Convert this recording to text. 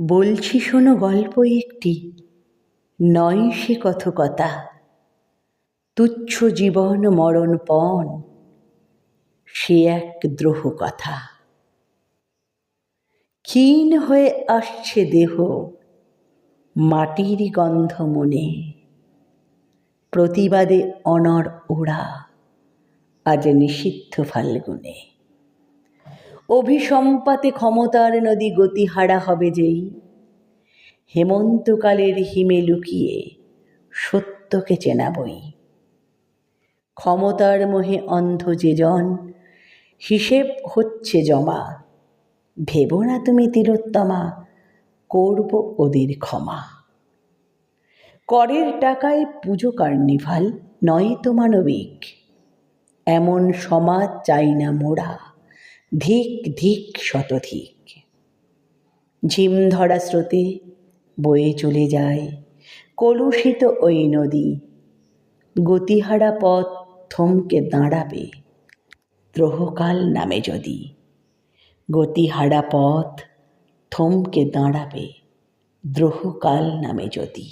বলছি শোনো গল্প একটি, নয় সে কথকতা। তুচ্ছ জীবন মরণ পণ, সে এক দ্রোহ কথা। ক্ষীণ হয়ে আসছে দেহ, মাটির গন্ধ মনে। প্রতিবাদে অনর ওড়া, আজ নিষিদ্ধ ফাল্গুনে। অভিসম্পাতে ক্ষমতার নদী গতি হারা হবে যেই। হেমন্তকালের হিমে লুকিয়ে সত্যকে চেনা বই ক্ষমতার মোহে অন্ধ যে জন, হিসেব হচ্ছে জমা। ভেবো না তুমি তিলোত্তমা, করব ওদের ক্ষমা। করের টাকায় পুজো কার্নিভাল নয় তো মানবিক। এমন সমাজ চাই না মোরা ধিক ধিক শতধিক ঝিম ধরা স্রোতে বয়ে চলে যায়, কলুষিত ওই নদী। গতিহারা পথ থমকে দাঁড়াবে, দ্রোহকাল নামে যদি। গতিহারা পথ থমকে দাঁড়াবে, দ্রোহকাল নামে যদি।